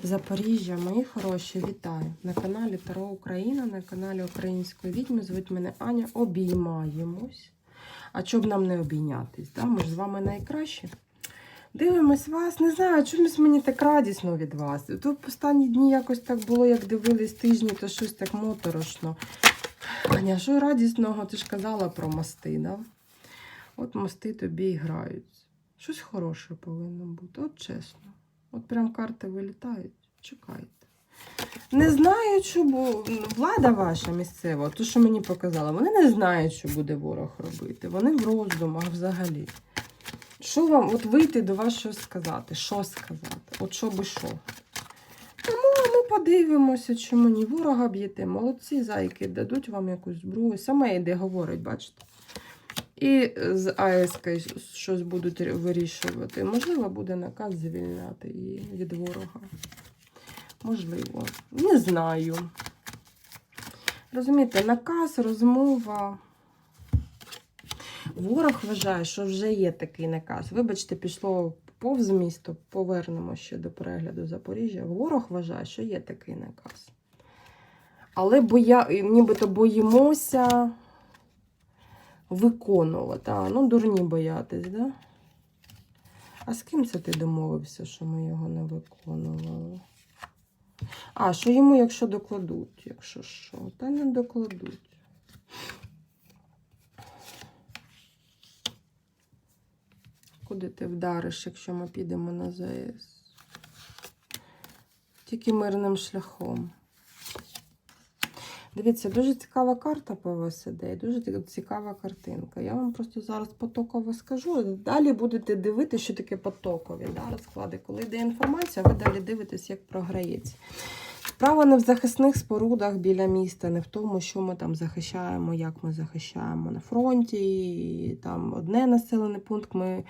Запоріжжя, мої хороші, вітаю! На каналі Таро Україна, на каналі Української відьми. Звуть мене Аня. Обіймаємось. А чоб нам не обійнятись? Да? Ми ж з вами найкращі. Дивимось вас. Не знаю, чомусь мені так радісно від вас. Тут останні дні якось так було, як дивились тижні, то щось так моторошно. Аня, що радісного? Ти ж казала про мости, да? От мости тобі і грають. Щось хороше повинно бути, от чесно. От прям карти вилітають. Чекайте. Не знаю, що бо влада ваша місцева, то, що мені показала, вони не знають, що буде ворог робити. Вони в роздумах взагалі. Що вам, от вийти до вас щось сказати? Що сказати? От що би що? Тому ми подивимося, чому ні. Ворога б'єте. Молодці зайки дадуть вам якусь зброю. Саме йде, говорить, бачите. І з АСК щось будуть вирішувати. Можливо, буде наказ звільняти її від ворога. Можливо. Не знаю. Розумієте, наказ, розмова. Ворог вважає, що вже є такий наказ. Вибачте, пішло повз місто, повернемо ще до перегляду Запоріжжя. Ворог вважає, що є такий наказ. Але боя... нібито боїмося виконувати. А, ну, дурні боятись, да? А з ким це ти домовився, що ми його не виконували? А, що йому, якщо докладуть, якщо що, та не докладуть. Куди ти вдариш, якщо ми підемо на ЗАЕС? Тільки мирним шляхом. Дивіться, дуже цікава карта по вас іде, дуже цікава картинка. Я вам просто зараз потоково скажу. Далі будете дивитися, що таке потокові да, розклади. Коли йде інформація, ви далі дивитесь, як програється. Справа не в захисних спорудах біля міста, не в тому, що ми там захищаємо, як ми захищаємо на фронті. І там одне населений пункт ми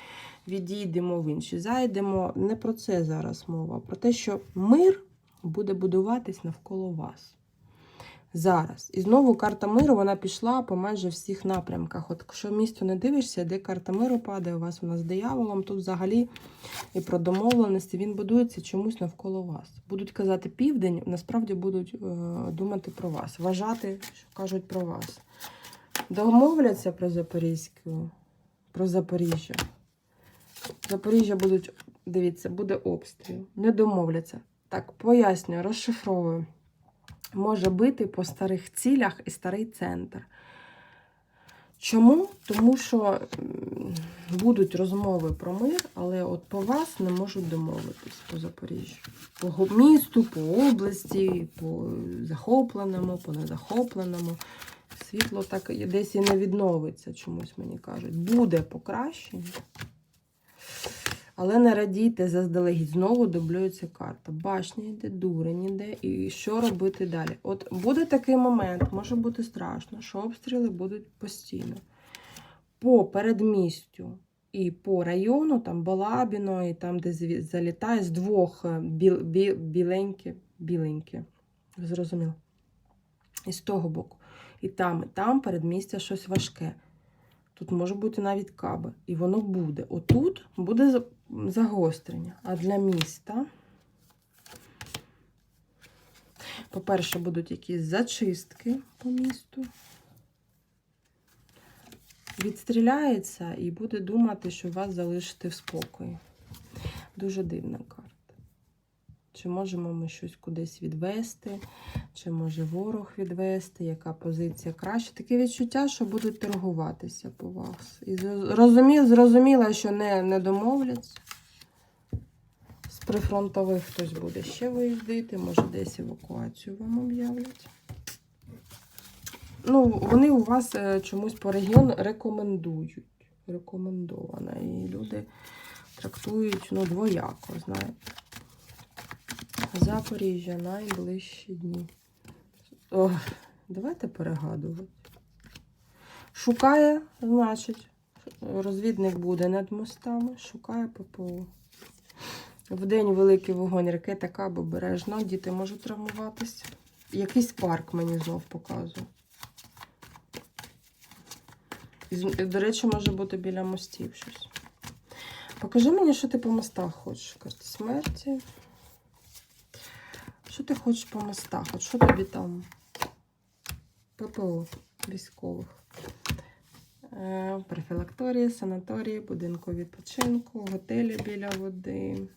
відійдемо в інший. Зайдемо. Не про це зараз мова, про те, що мир буде будуватись навколо вас. Зараз. І знову карта миру вона пішла по майже всіх напрямках. От якщо місто не дивишся, де карта миру падає, у вас вона з дияволом, тут взагалі і про домовленості він будується чомусь навколо вас. Будуть казати південь, насправді будуть е, думати про вас, вважати, що кажуть про вас. Домовляться про Запорізьку, про Запоріжжя. Запоріжжя будуть, дивіться, буде обстріл. Не домовляться. Так, пояснюю, розшифровую може бити по старих цілях і старий центр. Чому? Тому що будуть розмови про мир, але от по вас не можуть домовитись по Запоріжжю. По місту, по області, по захопленому, по незахопленому. Світло так десь і не відновиться, чомусь мені кажуть. Буде покращення. Але не радійте заздалегідь. Знову дублюється карта. Башня йде, дурень йде. І що робити далі? От буде такий момент, може бути страшно, що обстріли будуть постійно. По передмістю і по району, там Балабіно, і там, де залітає з двох е, біл, бі, біленькі, біленькі. Зрозуміло. І з того боку. І там, і там передмістя щось важке. Тут може бути навіть каби. І воно буде. Отут буде загострення. А для міста, по-перше, будуть якісь зачистки по місту. Відстріляється і буде думати, що вас залишити в спокої. Дуже дивна карта. Чи можемо ми щось кудись відвести, чи може ворог відвести, яка позиція краще. Таке відчуття, що будуть торгуватися по вас. І зрозуміло, зрозуміло що не, не домовляться. З прифронтових хтось буде ще виїздити, може десь евакуацію вам об'являть. Ну, вони у вас е, чомусь по регіону рекомендують. Рекомендовано. І люди трактують ну, двояко, знаєте. Запоріжжя найближчі дні. Ох, давайте перегадувати. Шукає, значить, розвідник буде над мостами, шукає ППО. Вдень великий вогонь, ракета каб обережно, діти можуть травмуватися. Якийсь парк мені знов показує. До речі, може бути біля мостів щось. Покажи мені, що ти по мостах хочеш. Карта смерті. Що ти хочеш по мостах? От що тобі там? ППО військових. Е, Профілакторії, санаторії, будинку відпочинку, готелі біля води.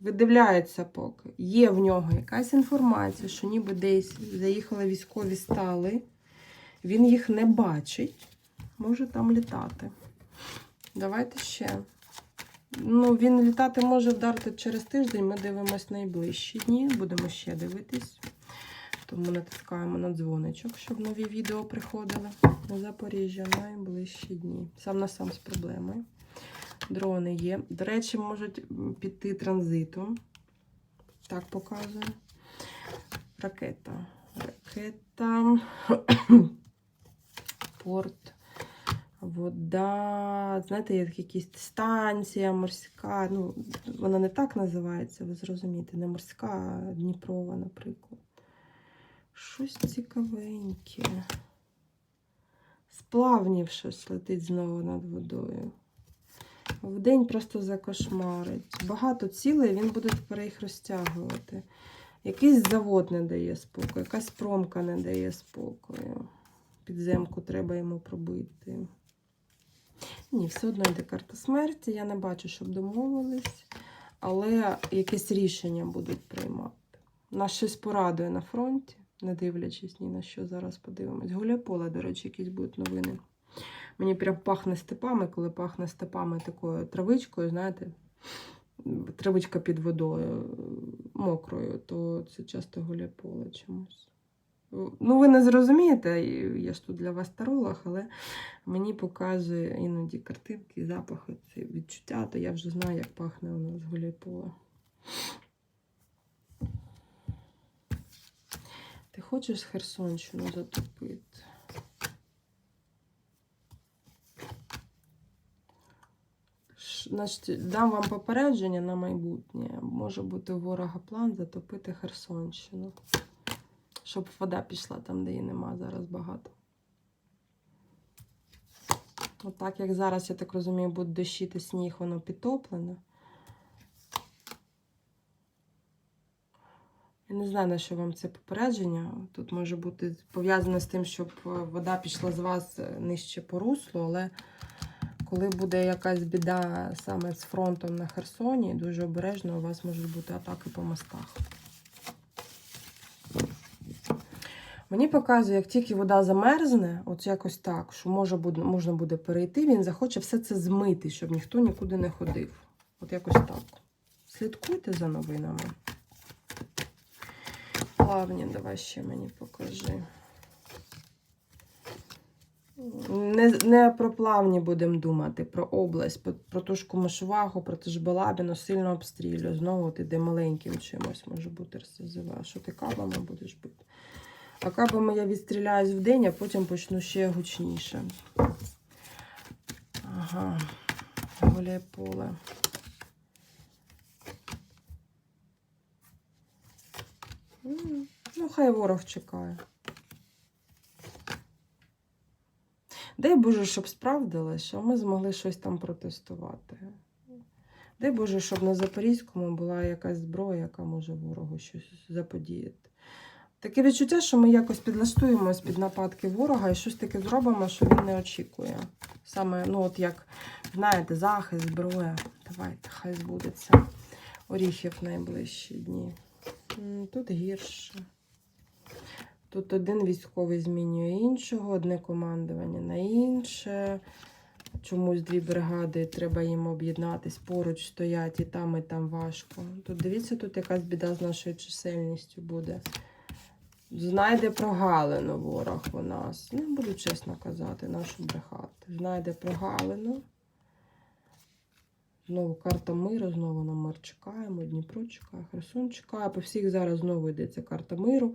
Видивляється поки. Є в нього якась інформація, що ніби десь заїхали військові стали. Він їх не бачить. Може там літати. Давайте ще. Ну, він літати може вдарити через тиждень. Ми дивимось найближчі дні. Будемо ще дивитись. Тому натискаємо на дзвоничок, щоб нові відео приходили. На Запоріжжя найближчі дні. Сам на сам з проблемою. Дрони є. До речі, можуть піти транзитом. Так показує. Ракета. Ракета. Порт. Вода. Знаєте, є якісь станція морська. Ну, вона не так називається, ви зрозумієте, не морська, а Дніпрова, наприклад. Щось цікавеньке. Сплавнів щось летить знову над водою. Вдень просто закошмарить. Багато цілей він буде тепер їх розтягувати. Якийсь завод не дає спокою, якась промка не дає спокою. Підземку треба йому пробити. Ні, все одно йде карта смерті. Я не бачу, щоб домовились, але якесь рішення будуть приймати. Нас щось порадує на фронті, не дивлячись ні на що зараз подивимось. Гуляйполе, до речі, якісь будуть новини. Мені прям пахне степами, коли пахне степами такою травичкою, знаєте, травичка під водою мокрою, то це часто гуляйполе чомусь. Ну, ви не зрозумієте, я ж тут для вас таролог, але мені показує іноді картинки, запахи, ці відчуття, то я вже знаю, як пахне у нас гуляйполе. Ти хочеш Херсонщину затопити? Значить, дам вам попередження на майбутнє. Може бути ворога план затопити Херсонщину. Щоб вода пішла там, де її нема зараз багато. Отак, як зараз, я так розумію, буде дощити сніг, воно підтоплене. Я не знаю, на що вам це попередження. Тут може бути пов'язане з тим, щоб е, вода пішла з вас е, нижче по руслу, але коли буде якась біда саме з фронтом на Херсоні, дуже обережно у вас можуть бути атаки по мостах. Мені показує, як тільки вода замерзне, от якось так, що може можна буде перейти, він захоче все це змити, щоб ніхто нікуди не ходив. От якось так. Слідкуйте за новинами. Плавні, давай ще мені покажи. Не, не про плавні будемо думати, про область, про, про ту ж Комишувагу, про ту ж Балабіну, сильно обстрілює. Знову ти де маленьким чимось може бути РСЗВ. Що ти кабами будеш бити? А кабами я відстріляюсь в день, а потім почну ще гучніше. Ага, гуляй поле. Ну, хай ворог чекає. Дай Боже, щоб справдилось, що ми змогли щось там протестувати. Дай Боже, щоб на Запорізькому була якась зброя, яка може ворогу щось заподіяти. Таке відчуття, що ми якось підлаштуємось під нападки ворога і щось таке зробимо, що він не очікує. Саме, ну, от як, знаєте, захист, зброя. Давайте, хай збудеться. Оріхів найближчі дні. Тут гірше. Тут один військовий змінює іншого, одне командування на інше. Чомусь дві бригади, треба їм об'єднатись, поруч стоять і там, і там важко. Тут дивіться, тут якась біда з нашою чисельністю буде. Знайде прогалину ворог у нас. Не буду чесно казати, нашу брехати. Знайде прогалину. Знову карта миру, знову на мир чекаємо. Дніпро чекає, Херсон чекає. По всіх зараз знову йдеться карта миру.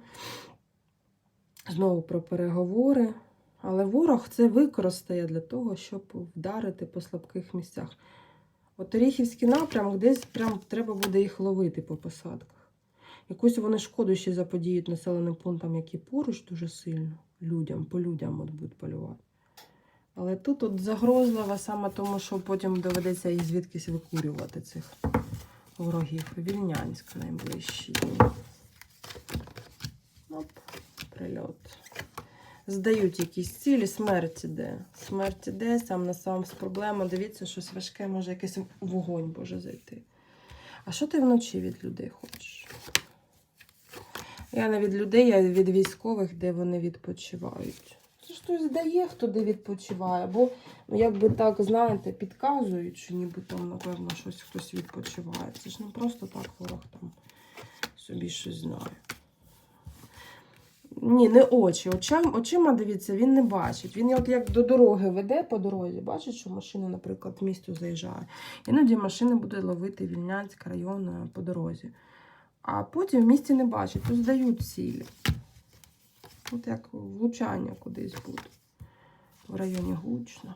Знову про переговори. Але ворог це використає для того, щоб вдарити по слабких місцях. От Оріхівський напрямок десь прям треба буде їх ловити по посадках. Якусь вони шкоду ще заподіють населеним пунктам, які поруч дуже сильно. Людям, по людям от будуть полювати. Але тут от загрозливо саме тому, що потім доведеться їх звідкись викурювати цих ворогів. Вільнянськ найближчі. Оп, прильот. Здають якісь цілі, смерть іде. Смерть іде, сам на сам з проблема. Дивіться, щось важке, може якийсь вогонь може зайти. А що ти вночі від людей хочеш? Я не від людей, а від військових, де вони відпочивають. Це ж хтось здає, хто де відпочиває. Бо, ну, якби так, знаєте, підказують, що ніби там, напевно, щось хтось відпочиває. Це ж не просто так ворог там собі щось знає. Ні, не очі. Очам, очима, дивіться, він не бачить. Він от як до дороги веде по дорозі, бачить, що машина, наприклад, в місто заїжджає. Іноді машини буде ловити Вільнянський район е, по дорозі. А потім в місті не бачать, то здають цілі. От як влучання кудись буде. В районі гучно.